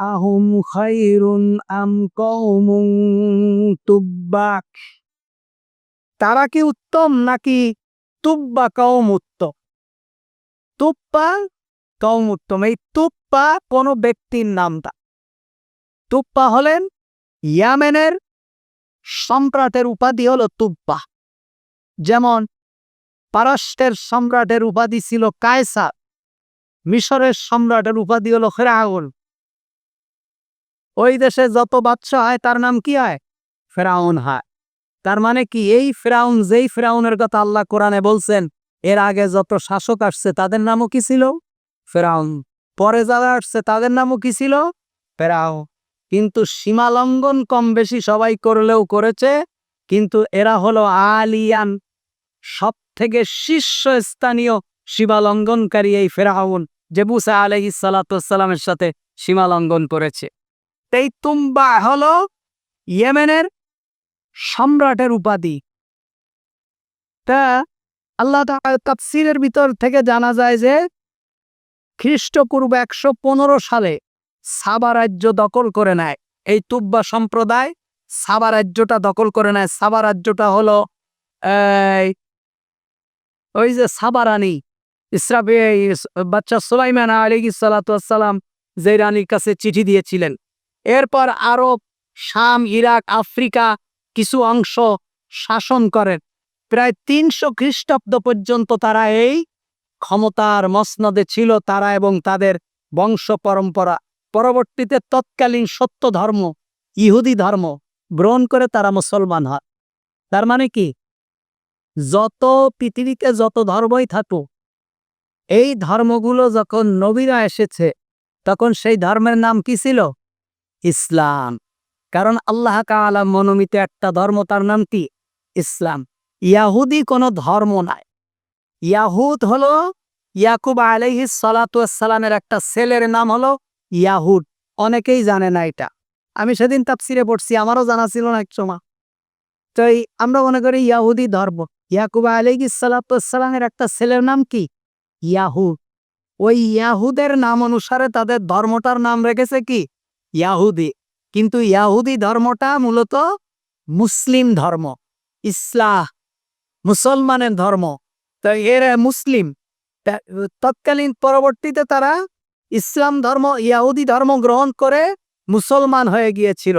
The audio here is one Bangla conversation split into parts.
আহুম খাইরুন আম কওমুন তুব্বাক। তারা কি উত্তম নাকি তুব্বা কওম উত্তম? তুপ্পা কওম উত্তম, এই তুপ্পা কোন ব্যক্তির নামটা তুপ্পা হলেন ইয়ামেনের সম্রাটের উপাধি হলো তুব্বা। যেমন পারস্যের সম্রাটের উপাধি ছিল কায়সার, মিশরের সম্রাটের উপাধি হলো ফেরাউন। ওই দেশে যত বাচ্চা হয় তার নাম কি হয় ফেরাউন হয়। তার মানে কি? এই ফেরাউন, যেই ফেরাউনের কথা আল্লাহ কোরআনে বলছেন, এর আগে যত শাসক আসছে, তাদের নামও কি ছিল? ফেরাউন। পরে যারা আসছে, তাদের নামও কি ছিল? ফেরাও কিন্তু সীমা লঙ্ঘন কম বেশি সবাই করলেও করেছে, কিন্তু এরা হলো আলিয়ান। সব থেকে শীর্ষস্থানীয় সীমা লঙ্ঘনকারী এই ফেরাউন, যে মুসা আলহি সালাতামের সাথে সীমা লঙ্ঘন করেছে। এই হলো ইয়েমেনের সম্রাটের উপাধি। তা আল্লাহ তাফসিরের ভিতর থেকে জানা যায় যে খ্রিস্টপূর্ব একশো পনেরো সালে সাবা রাজ্য দখল করে নেয়। এই তুব্বা সম্প্রদায় সাবা রাজ্যটা দখল করে নেয়। সাবা রাজ্যটা হলো ওই যে সাবা রানী ইসরাফি বাচ্চা সুলাইমান আলী সালাতাম যে রানীর কাছে চিঠি দিয়েছিলেন। এরপর আরব শাম, ইরাক, আফ্রিকা কিছু অংশ শাসন করেন। প্রায় তিনশো খ্রিস্টাব্দ পর্যন্ত তারা এই ক্ষমতার মসনদে ছিল তারা এবং তাদের বংশ পরম্পরা। পরবর্তীতে তৎকালীন সত্য ধর্ম, ইহুদি ধর্ম গ্রহণ করে তারা মুসলমান হয়। তার মানে কি? যত পৃথিবীতে যত ধর্মই থাকুক, এই ধর্মগুলো যখন নবীরা এসেছে, তখন সেই ধর্মের নাম কি ছিল? ইসলাম। কারণ আল্লাহ কালা মনোমিত একটা ধর্ম, তার নাম কি? ইসলাম। ইয়াহুদি কোনো ধর্ম নাই। ইয়াহুদ হলো ইয়াকুব আলহি সালাতামের একটা ছেলের নাম হলো ইয়াহুদ। অনেকেই জানে না এটা। আমি সেদিন তাপসিরে পড়ছি, আমারও জানা ছিল না এক সময়। তো আমরা মনে করি ইয়াহুদি ধর্ম। ইয়াকুব আলহি সালাতামের একটা ছেলের নাম কি? ইয়াহুদ। ওই ইয়াহুদের নাম অনুসারে তাদের ধর্মটার নাম রেখেছে কি? ইয়াহুদি। কিন্তু ইয়াহুদি ধর্মটা মূলত মুসলিম ধর্ম, ইসলাহ, মুসলমানের ধর্ম। তো এর মুসলিম। তৎকালীন পরবর্তীতে তারা ইসলাম ধর্ম, ইয়াহুদি ধর্ম গ্রহণ করে মুসলমান হয়ে গিয়েছিল।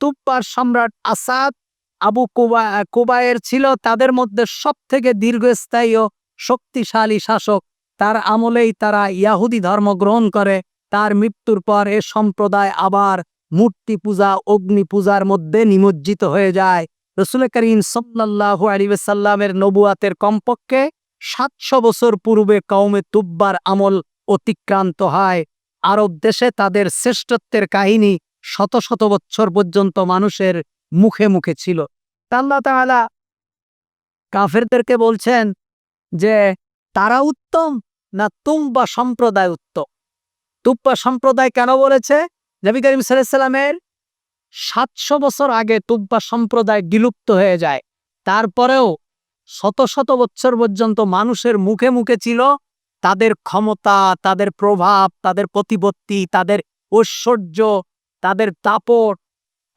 তুপ্পার সম্রাট আসাদ আবু কুবা, কুবায়ের ছিল তাদের মধ্যে সব থেকে দীর্ঘস্থায়ী শক্তিশালী শাসক। তার আমলেই তারা ইয়াহুদি ধর্ম গ্রহণ করে। তার মৃত্যুর পর এ সম্প্রদায় আবার মূর্তি পূজা, অগ্নি পূজার মধ্যে নিমজ্জিত হয়ে যায়। রসুল করিম সাল্লাহু আলিবাসাল্লামের নবুয়াতের কমপক্ষে সাতশো বছর পূর্বে কৌমে তুব্বার আমল অতিক্রান্ত হয়। আরব দেশে তাদের শ্রেষ্ঠত্বের কাহিনী শত শত বছর পর্যন্ত মানুষের মুখে মুখে ছিল। আল্লাহ তাআলা কাফেরদেরকে বলছেন যে, তারা উত্তম না তুম্বা সম্প্রদায় উত্তম? তুব্বা সম্প্রদায় কেন বলেছে? নবী করিম সাল্লামের সাতশো বছর আগে তুব্বা সম্প্রদায় বিলুপ্ত হয়ে যায়। তারপরেও শত শত বছর পর্যন্ত মানুষের মুখে মুখে ছিল তাদের ক্ষমতা, তাদের প্রভাব, তাদের প্রতিপত্তি, তাদের ঐশ্বর্য, তাদের দাপট,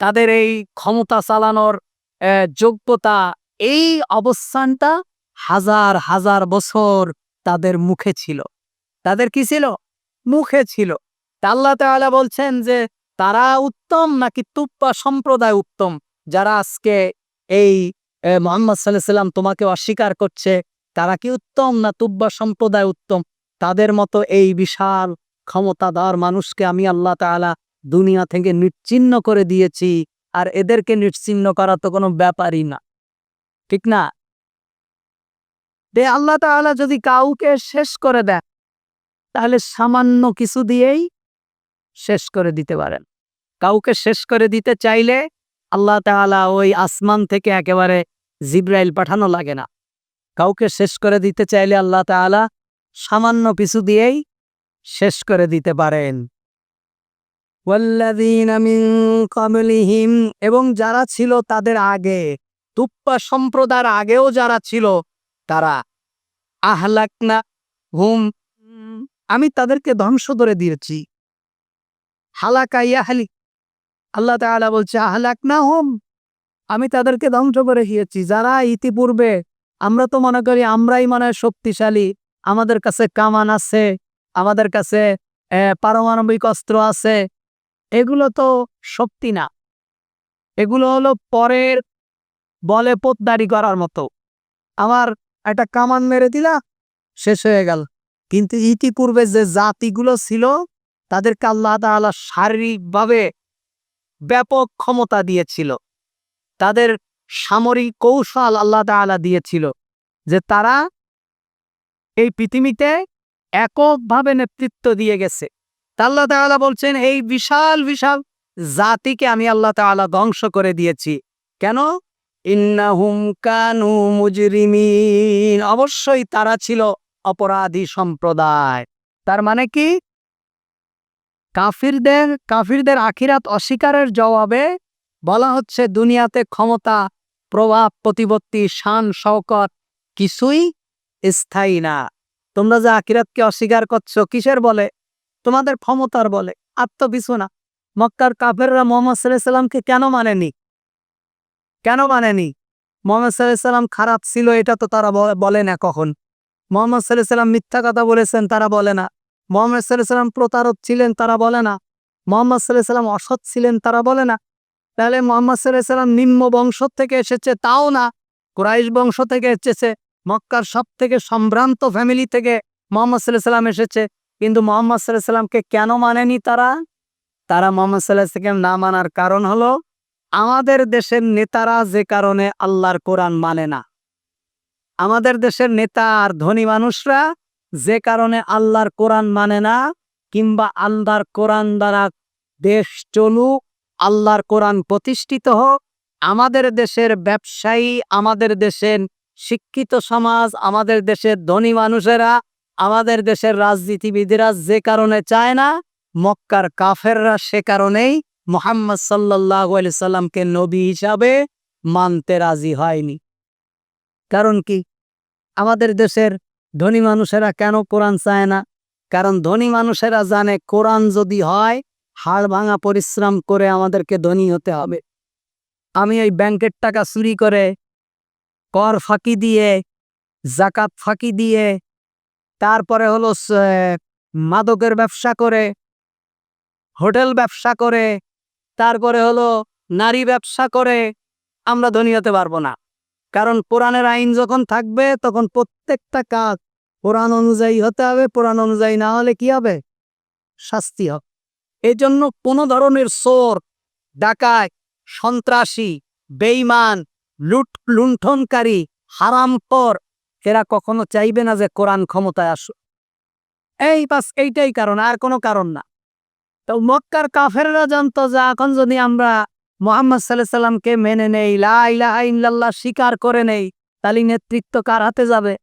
তাদের এই ক্ষমতা চালানোর যোগ্যতা, এই অবস্থানটা হাজার হাজার বছর তাদের মুখে ছিল। তাদের কি ছিল? মুখে ছিল। আল্লাহ তাআলা বলছেন যে, তারা উত্তম নাকি তুপ্পা সম্প্রদায় উত্তম, যারা আজকে এই মোহাম্মদ সাল্লাহ সাল্লাম তোমাকে অস্বীকার করছে, তারা কি উত্তম না তুব্বা সম্প্রদায় উত্তম? তাদের মতো এই বিশাল ক্ষমতাধর মানুষকে আমি আল্লাহ তাআলা দুনিয়া থেকে নিশ্চিন্ন করে দিয়েছি, আর এদেরকে নিশ্চিন্ন করা তো কোনো ব্যাপারই না। ঠিক না? দে আল্লাহ তাআলা যদি কাউকে শেষ করে দেন তাহলে সামান্য কিছু দিয়েই শেষ করে দিতে পারেন। কাউকে শেষ করে দিতে চাইলে আল্লাহ তাআলা ওই আসমান থেকে একেবারে জিব্রাইল পাঠানো লাগে না। কাউকে শেষ করে দিতে চাইলে আল্লাহ তাআলা সামান্য কিছু দিয়েই শেষ করে দিতে পারেন। এবং যারা ছিল তাদের আগে, তুপ্পা সম্প্রদায়ের আগেও যারা ছিল, তারা আহলাকনা হুম। আমি তাদেরকে ধ্বংস করে দিয়েছি। হালাকা ইয়াহালি আল্লাহ তাআলা বলছে আহলাক না হোম আমি তাদেরকে ধ্বংস করে গিয়েছি যারা ইতিপূর্বে, আমরা তো মনে করি আমরাই মনে শক্তিশালী। আমাদের কাছে কামান আছে, আমাদের কাছে পারমাণবিক অস্ত্র আছে। এগুলো তো শক্তি না। এগুলো হলো পরের বলে পোতদারি করার মতো। আমার একটা কামান মেরে দিলা, শেষ হয়ে গেল। কিন্তু ইতিপূর্বে যে জাতিগুলো ছিল, তাদেরকে আল্লাহ তাআলা শারীরিকভাবে ব্যাপক ক্ষমতা দিয়েছিল। তাদের সামরিক কৌশল আল্লাহ তাআলা দিয়েছিল যে তারা এই পৃথিবীতে এককভাবে নেতৃত্ব দিয়ে গেছে। আল্লাহ তাআলা বলছেন, এই বিশাল বিশাল জাতিকে আমি আল্লাহ তাআলা ধ্বংস করে দিয়েছি। কেন? ইন্নাহুম কানু মুজরিমিন। অবশ্যই তারা ছিল অপরাধী সম্প্রদায়। তার মানে কি? কাফিরদের কাফিরদের আখিরাত অস্বীকারের জবাবে বলা হচ্ছে, দুনিয়াতে ক্ষমতা, প্রভাব, প্রতিপত্তি, শান, শওকত কিছুই স্থায়ী না। তোমরা যে আখিরাতকে অস্বীকার করছ, কিসের বলে? তোমাদের ক্ষমতার বলে আত্মবিছু না মক্কার কাফেররা মোহাম্মদ সাল্লামকে কেন মানেনি? কেন মানেনি? মোহাম্মদ সাল্লাম খারাপ ছিল, এটা তো তারা বলে না কখন। মোহাম্মদ সাল্লাহ সাল্লাম মিথ্যা কথা বলেছেন, তারা বলে না। মোহাম্মদ সাল্লাহ সাল্লাম প্রতারক ছিলেন, তারা বলে না। মোহাম্মদ সাল্লাহ সাল্লাম অসৎ ছিলেন, তারা বলে না। তাহলে মোহাম্মদ সাল্লাহ সাল্লাম নিম্ন বংশ থেকে এসেছে, তাও না। কুরাইশ বংশ থেকে এসেছে, মক্কার সব থেকে সম্ভ্রান্ত ফ্যামিলি থেকে মোহাম্মদ সাল্লাহ সাল্লাম এসেছে। কিন্তু মোহাম্মদ সাল্লাহ সাল্লামকে কেন মানেনি তারা? তারা মোহাম্মদ সাল্লাহ সাল্লাম না মানার কারণ হলো, আমাদের দেশের নেতারা যে কারণে আল্লাহর কোরআন মানে না। আমাদের দেশের নেতা আর ধনী মানুষরা যে কারণে আল্লাহর কোরআন মানে না, কিংবা আল্লাহর কোরআন দ্বারা দেশ চলুক, আল্লাহর কোরআন প্রতিষ্ঠিত হোক, আমাদের দেশের ব্যবসায়ী, আমাদের দেশের শিক্ষিত সমাজ, আমাদের দেশের ধনী মানুষেরা, আমাদের দেশের রাজনীতিবিদেরা যে কারণে চায় না, মক্কার কাফেররা সে কারণেই মোহাম্মদ সাল্লাহ সাল্লামকে নবী হিসাবে মানতে রাজি হয়নি। কারণ কি? আমাদের দেশের ধনী মানুষেরা কেন কোরআন চায় না? কারণ ধনী মানুষেরা জানে কোরআন যদি হয়, হাড় ভাঙা পরিশ্রম করে আমাদেরকে ধনী হতে হবে। আমি ওই ব্যাংকের টাকা চুরি করে, কর ফাঁকি দিয়ে, জাকাত ফাঁকি দিয়ে, তারপরে হলো মাদকের ব্যবসা করে, হোটেল ব্যবসা করে, তারপরে হলো নারী ব্যবসা করে, আমরা ধনী হতে পারব না। কারণ কোরআনের আইন যখন থাকবে, তখন প্রত্যেকটা কাজ কোরআন অনুযায়ী হতে হবে, কোরআন অনুযায়ী না হলে কি হবে? শাস্তি হবে। এই জন্য কোনো ধরনের সোর ডাকায় সন্ত্রাসী বেইমান লুট, লুণ্ঠনকারী হারামপর এরা কখনো চাইবে না যে কোরআন ক্ষমতায় আসুক। এই বাস এইটাই কারণ, আর কোনো কারণ না। তো মক্কার কাফেররা জানতো যে এখন যদি আমরা মোহাম্মদ সাল্লাহ সাল্লামকে মেনে নেই, লা ইলাহা স্বীকার করে নেই, তাহলে নেতৃত্ব কার হাতে যাবে?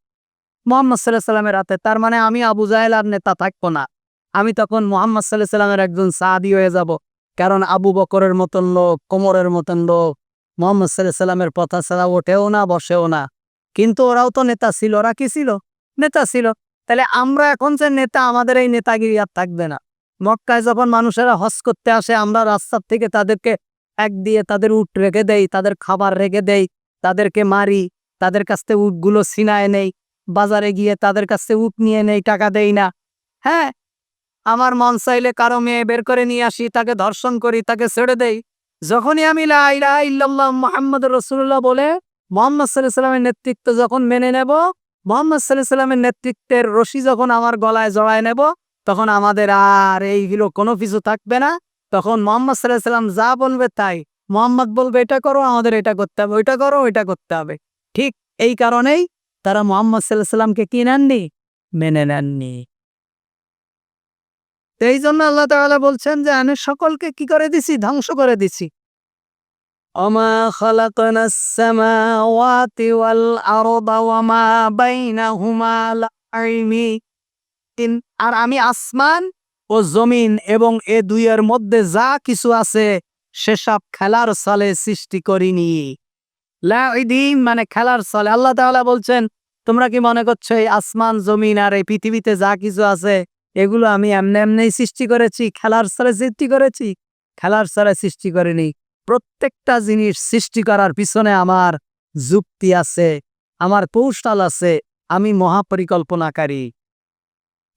মোহাম্মদ সাল্লাহ সাল্লামের হাতে, তার মানে আমি আবু জাহেল আর নেতা থাকব না। আমি তখন মোহাম্মদ সাল্লাহ সাল্লামের একজন সাদি হয়ে যাব, কারণ আবু বকরের মতন লোক, কোমরের মতন লোক, মোহাম্মদ সাল্লাহ সাল্লামের পথা ছাড়া ওঠেও না, বসেও না। কিন্তু ওরাও তো নেতা ছিল, ওরা কি ছিল? নেতা ছিল। তাহলে আমরা এখন যে নেতা, আমাদের এই নেতাগিরি আর থাকবে না। মক্কায় যখন মানুষেরা হজ করতে আসে, আমরা রাস্তার থেকে তাদেরকে এক দিয়ে তাদের উট রেখে দেই, তাদের খাবার রেখে দেই, তাদেরকে মারি, তাদের কাছ থেকে উটগুলো ছিনায় নেই, বাজারে গিয়ে তাদের কাছ থেকে উট নিয়ে নেই, টাকা দেই না। হ্যাঁ আমার মন চাইলে কারও মেয়ে বের করে নিয়ে আসি, তাকে ধর্ষণ করি, তাকে ছেড়ে দেই। যখনই আমি মোহাম্মদ রসুল্লাহ বলে, মোহাম্মদ সাল্লাহ সাল্লামের নেতৃত্ব যখন মেনে নেব, মোহাম্মদ সাল্লাহ সাল্লামের নেতৃত্বের রশি যখন আমার গলায় জড়ায় নেব, তখন আমাদের আর এইগুলো কোনো কিছু থাকবে না। তখন মোহাম্মদ সাল্লাহ সাল্লাম যা বলবে তাই। মোহাম্মদ বলবে, এটা করো, আমাদের এটা করতে হবে, ওইটা করো, ওইটা করতে হবে। ঠিক এই কারণেই তারা মোহাম্মদ সাল্লাহ সাল্লামকে কি নেননি? মেনে নেননি। এই জন্য আল্লাহ তাআলা বলছেন যে, আমি সকলকে কি করে দিছি? ধ্বংস করে দিছি। আর আমি আসমান ও জমিন এবং এ দুইয়ের মধ্যে যা কিছু আছে, সেসব খেলার ছলে সৃষ্টি করিনি। লাইদিন মানে খেলার ছলে। আল্লাহ তাআলা বলছেন, তোমরা কি মনে করছ এই আসমান, জমিন আর এই পৃথিবীতে যা কিছু আছে, এগুলো আমি এমনি এমনি সৃষ্টি করেছি? খেলার সারে সৃষ্টি করেছি? খেলার সারে সৃষ্টি করিনি। প্রত্যেকটা জিনিস সৃষ্টি করার পিছনে আমার যুক্তি আছে, আমার কৌশল আছে, আমি মহাপরিকল্পনাকারী।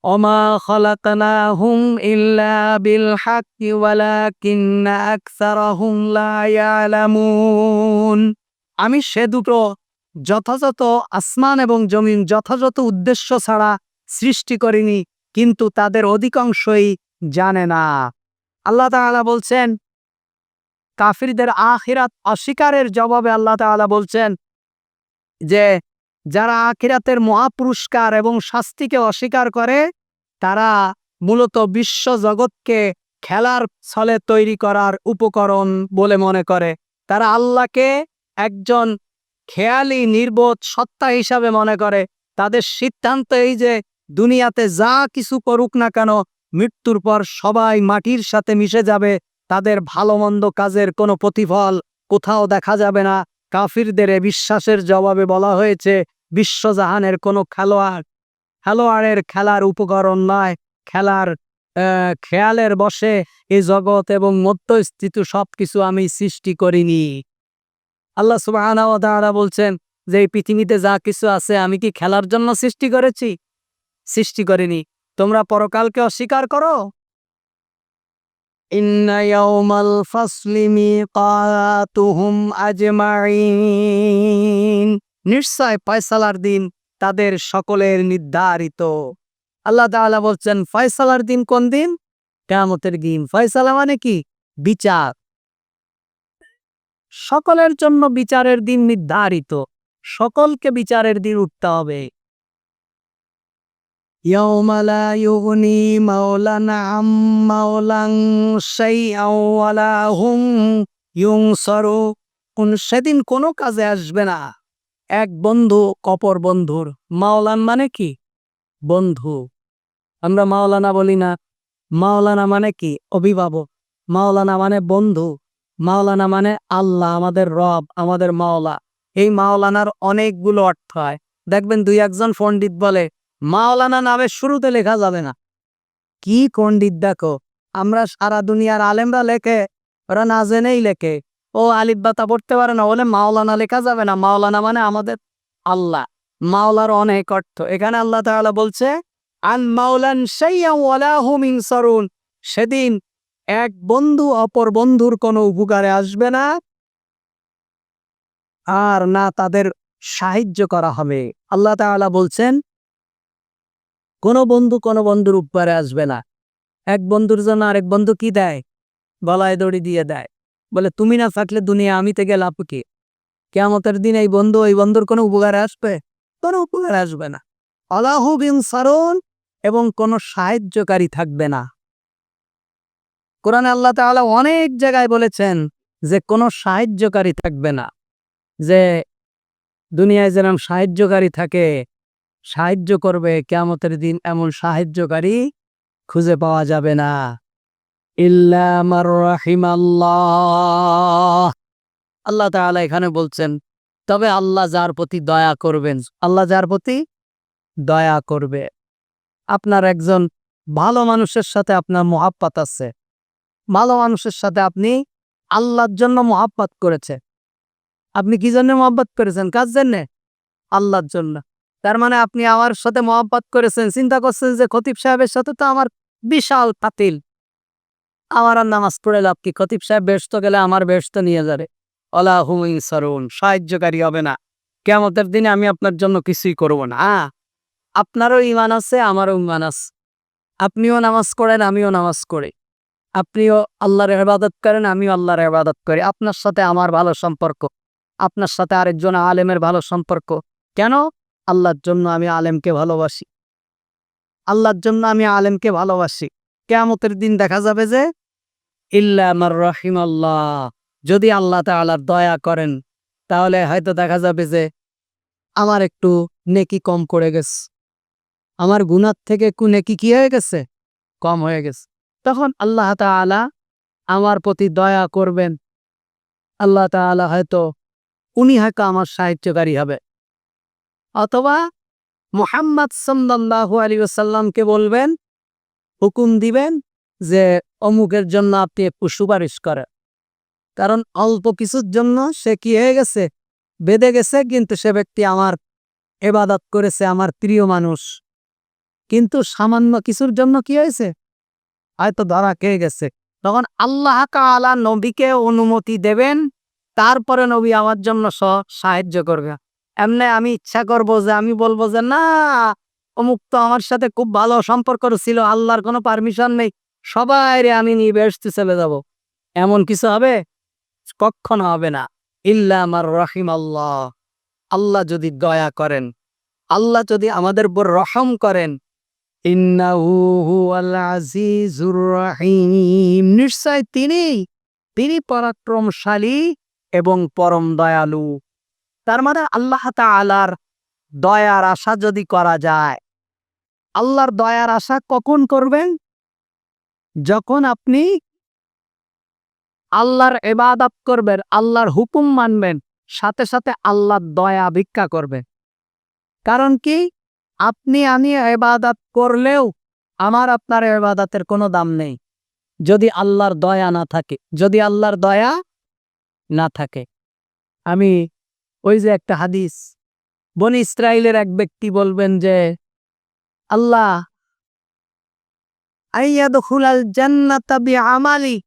অমা খলাকনাহুম ইল্লা বিল হাক্কি ওয়ালাকিন্না আকসারাহুম লা ইয়ালামুন। আমি সে দুটো যথাযথ আসমান এবং জমিন যথাযথ উদ্দেশ্য ছাড়া সৃষ্টি করিনি, কিন্তু তাদের অধিকাংশই জানে না। আল্লাহ তাআলা বলছেন, কাফিরদের আখিরাত অস্বীকারের জবাবে আল্লাহ তাআলা বলছেন যে যারা আখিরাতের মহাপুরস্কার এবং শাস্তিকে অস্বীকার করে, তারা মূলত বিশ্ব জগৎকে খেলার ছলে তৈরি করার উপকরণ বলে মনে করে। তারা আল্লাহকে একজন খেয়ালি, নির্বোধ সত্তা হিসাবে মনে করে। তাদের সিদ্ধান্ত এই যে, দুনিয়াতে যা কিছু করুক না কেন, মৃত্যুর পর সবাই মাটির সাথে মিশে যাবে, তাদের ভালো মন্দ কাজের কোনো প্রতিফল কোথাও দেখা যাবে না। কাফিরদের এ বিশ্বাসের জবাবে বলা হয়েছে, বিশ্বজাহানের কোনো খেলোয়াড়, খেলোয়াড়ের খেলার উপকরণ নয়। খেলার খেয়ালের বসে এই জগৎ এবং মধ্যস্থিত সবকিছু আমি সৃষ্টি করিনি। আল্লাহ সুবহানাহু ওয়া বলছেন, যে এই পৃথিবীতে যা কিছু আছে, আমি কি খেলার জন্য সৃষ্টি করেছি? সৃষ্টি করিনি। তোমরা পরকালকে অস্বীকার করো? ইন্না ইয়াউমাল ফাসলি মিকাতুহুম আজমাইন নিশ্চয় ফয়সালার দিন তাদের সকলের নির্ধারিত। আল্লাহ তাআলা বলছেন, ফয়সালার দিন কোন দিন? কিয়ামতের দিন। ফয়সালা মানে কি? বিচার। সকলের জন্য বিচারের দিন নির্ধারিত। সকলকে বিচারের দিন উঠতে হবে। মাওলানা আম মাওলাং সেদিন কোনো কাজে আসবে না। এক বন্ধু কপর বন্ধুর। মাওলান মানে কি? বন্ধু। আমরা মাওলানা বলি না। মাওলানা মানে কি? অভিভাবক। মাওলানা মানে বন্ধু। মাওলানা মানে আল্লাহ, আমাদের রব, আমাদের মাওলা। এই মাওলানার অনেকগুলো অর্থ হয়। দেখবেন দুই একজন পণ্ডিত বলে মাওলানা নামের শুরুতে লেখা যাবে না। কি পণ্ডিত দেখো, আমরা সারা দুনিয়ার আলেমরা লেখে, ওরা না জেনেই লেখে। ও আলিব্বাতা পড়তে পারে না বলে মাওলানা লেখা যাবে না। মাওলানা মানে আমাদের আল্লাহ। মাওলার অনেক অর্থ। এখানে আল্লাহ তাআলা বলছে, আন মাওলান ইনসারুন। সেদিন এক বন্ধু অপর বন্ধুর কোনো উপকারে আসবে না। আর না তাদের সাহায্য করা হবে। আল্লাহ তাআলা বলছেন কোনো বন্ধু কোনো বন্ধুর উপরে আসবে না। এক বন্ধুর জন্য আরেক বন্ধু কি দেয়? গলায় দড়ি দিয়ে দেয়। বলে, তুমি না থাকলে দুনিয়া আমি থেকে লাভ কি? কেমতের দিন এই বন্ধু ওই বন্ধুর কোনো উপকারে আসবে? কোনো উপকারে আসবে না। আল্লাহ বিন সারুন এবং কোনো সাহায্যকারী থাকবে না। কোরআনে আল্লাহ তাআলা অনেক জায়গায় বলেছেন যে, কোনো সাহায্যকারী থাকবে না। যে দুনিয়ায় যেরকম সাহায্যকারী থাকে সাহায্য করবে, কেয়ামতের দিন এমন সাহায্যকারী খুঁজে পাওয়া যাবে না। আল্লাহ তাআলা এখানে বলছেন, তবে আল্লাহ যার প্রতি দয়া করবেন, আল্লাহ যার প্রতি দয়া করবে। আপনার একজন ভালো মানুষের সাথে আপনার মহাব্বাত আছে। ভালো মানুষের সাথে আপনি আল্লাহর জন্য মহাব্বাত করেছে আপনি কি জন্য মহাব্বাত করেছেন? কার জন্যে? আল্লাহর জন্য। তার মানে আপনি আমার সাথে মহাব্বাত করেছেন, চিন্তা করছেন যে খতিব সাহেবের সাথে তো আমার বিশাল পাতিল আমার আর নামাজ পড়ে লাভ কি? খতিব সাহেব ব্যস্ত গেলে আমার ব্যস্ত নিয়ে যাবে। অলা হুমিন সরুন সাহায্যকারী হবে না। কেমতের দিনে আমি আপনার জন্য কিছুই করব না। আপনারও ইমান আছে, আমারও ইমান আছে। আপনিও নামাজ করেন, আমিও নামাজ করি। আপনিও আল্লাহর ইবাদত করেন, আমিও আল্লাহর ইবাদত করি। আপনার সাথে আমার ভালো সম্পর্ক। আপনার সাথে আরেকজন আলেমের ভালো সম্পর্ক। কেন? আল্লাহর জন্য আমি আলেমকে ভালোবাসি। আল্লাহর জন্য আমি আলেমকে ভালোবাসি। কেয়ামতের দিন দেখা যাবে যে, ইল্লা আমার রহিম আল্লাহ যদি আল্লাহ তাআলার দয়া করেন, তাহলে হয়তো দেখা যাবে যে, আমার একটু নেকি কম করে গেছে। আমার গুনার থেকে একটু নেকি কি হয়ে গেছে? কম হয়ে গেছে। তখন আল্লাহ তাআলা আমার প্রতি দয়া করবেন। আল্লাহ তাআলা হয়তো, উনি হয়তো আমার সাহায্যকারী হবে। অথবা মোহাম্মদ সাল্লাল্লাহু আলাইহি ওয়াসাল্লামকে বলবেন, হুকুম দিবেন যে অমুকের জন্য আপনি একটু সুপারিশ করেন। কারণ অল্প কিছুর জন্য সে কি হয়ে গেছে? বেঁধে গেছে, কিন্তু সে ব্যক্তি আমার এবাদত করেছে, আমার প্রিয় মানুষ। কিন্তু সামান্য কিছুর জন্য কি হয়েছে? হয়তো ধরা খেয়ে গেছে। তখন আল্লাহ তাআলা নবীকে অনুমতি দেবেন, তারপরে নবী আমার জন্য সাহায্য করবে। এমনি আমি ইচ্ছা করব যে, আমি বলব যে, না, অমুক তো আমার সাথে খুব ভালো সম্পর্ক ছিল, আল্লাহর কোনো পারমিশন নেই। সবাই রে আমি নিয়ে বেসতে চলে যাব। এমন কিছু হবে? কখনো হবে না। ইল্লা আমার রহিম আল্লাহ। আল্লাহ যদি দয়া করেন, আল্লাহ যদি আমাদের উপর রহম করেন নিশ্চয় তিনি তিনি পরাক্রমশালী এবং পরম দয়ালু। তার মানে আল্লাহ তাআলার দয়ার আশা যদি করা যায়, আল্লাহর দয়ার আশা কখন করবেন? যখন আপনি আল্লাহর এবাদত করবেন, আল্লাহর হুকুম মানবেন, সাথে সাথে আল্লাহর দয়া ভিক্ষা করবেন। কারণ কি? আপনি আমি এবাদত করলেও আমার আপনার এবাদতের কোনো দাম নেই। যদি আল্লাহর দয়া না থাকে, যদি আল্লাহর দয়া না থাকে। আমি ওই যে একটা হাদিস, বনি ইসরায়েলের এক ব্যক্তি বলবেন যে, আল্লাহ বিআমালি।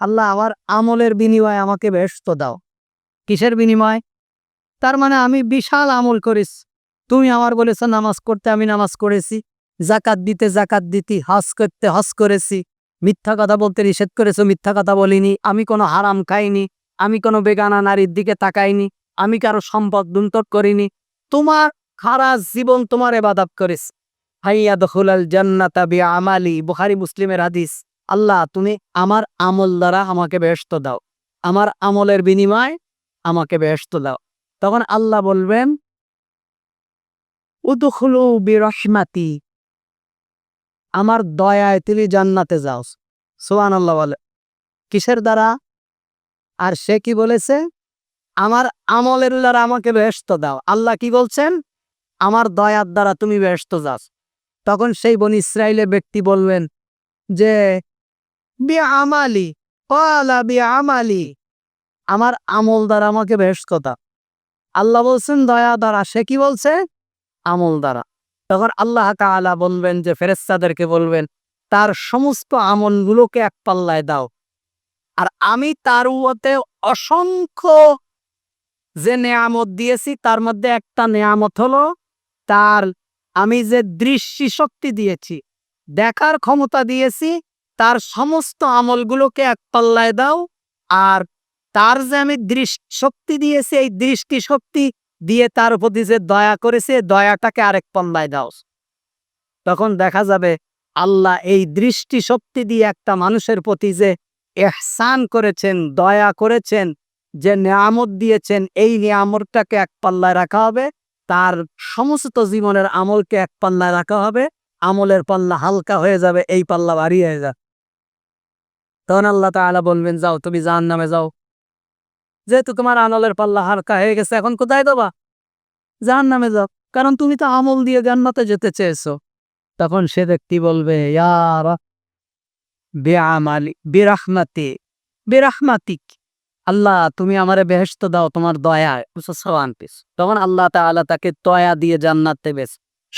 আল্লাহ, আমার আমলের বিনিময়ে আমাকে ব্যস্ত দাও। কিসের বিনিময়? তার মানে আমি বিশাল আমল করিস তুমি আমার বলেছ নামাজ করতে, আমি নামাজ করেছি। জাকাত দিতে জাকাত দিতি, হজ করতে, হজ করেছি। মিথ্যা কথা বলতে নিষেধ করেছ, মিথ্যা কথা বলিনি। আমি কোনো হারাম খাইনি। আমি কোনো বেগানা নারীর দিকে তাকাইনি। আমি কারও সম্পদ দুন্তক করিনি। তোমার খারাপ জীবন তোমার এবাদাত করিস হাইয়া দখুলাল জান্নাতা বি আমালি বুখারি মুসলিমের হাদিস, আল্লাহ তুমি আমার আমল দ্বারা আমাকে ব্যস্ত দাও। আমার আমলের বিনিময় আমাকে ব্যস্ত দাও। তখন আল্লাহ বলবেন, উদুখলু বিরহমাতি। আমার দয়ায় তুমি জান্নাতে যাও। সোহান আল্লাহ বলে। কিসের দ্বারা? আর সে কি বলেছে? আমার আমলের দ্বারা আমাকে ব্যস্ত দাও। আল্লাহ কি বলছেন? আমার দয়ার দ্বারা তুমি ব্যস্ত যাস। তখন সেই বন ইসরায়েলের ব্যক্তি বলবেন যে বি আমালি কলা বি আমালি আমার আমল দ্বারা আমাকে ব্যস্ত দাও। আল্লাহ বলছেন, দয়া দ্বারা। সে কি বলছে? আমল দ্বারা। তখন আল্লাহ তাআলা বলবেন যে ফেরেস্তাদেরকে বলবেন, তার সমস্ত আমলগুলোকে এক পাল্লায় দাও। আর আমি তার উয়াতে অসংখ্য যে নেয়ামত দিয়েছি, তার মধ্যে একটা নেয়ামত হলো তার, আমি যে দৃষ্টি শক্তি দিয়েছি, দেখার ক্ষমতা দিয়েছি, তার সমস্ত আমলগুলোকে এক পাল্লায় দাও, আর তার যে আমি দৃষ্টি শক্তি দিয়েছি, এই দৃষ্টি শক্তি দিয়ে তার প্রতি যে দয়া করেছে দয়াটাকে আরেক পাল্লায় দাও। তখন দেখা যাবে আল্লাহ এই দৃষ্টি শক্তি দিয়ে একটা মানুষের প্রতি যে এহসান করেছেন, দয়া করেছেন যে নিয়ামত দিয়েছেন, এই নিয়ামতটাকে এক পাল্লায় রাখা হবে। তার সমস্ত জীবনের আমলকে এক পাল্লায় রাখা হবে। আমলের পাল্লা হালকা হয়ে যাবে, এই পাল্লা ভারী হয়ে যাবে। তখন আল্লাহ তাআলা বলবেন, যাও, তুমি জাহান নামে যাও। যেহেতু তোমার আমলের পাল্লা হালকা হয়ে গেছে, এখন কোথায় দেবা জাহান নামে যাও। কারণ তুমি তো আমল দিয়ে জান্নাতে যেতে চেয়েছো। তখন সে ব্যক্তি বলবে ইয়ার বেআমালি, বিরাহমাতি, বিরাহমাতিক। আল্লাহ তুমি আমারে বেহেস্ত দাও তোমার দয়া তখন আল্লাহ তাকে তয়া দিয়ে জান্নাত দেবে।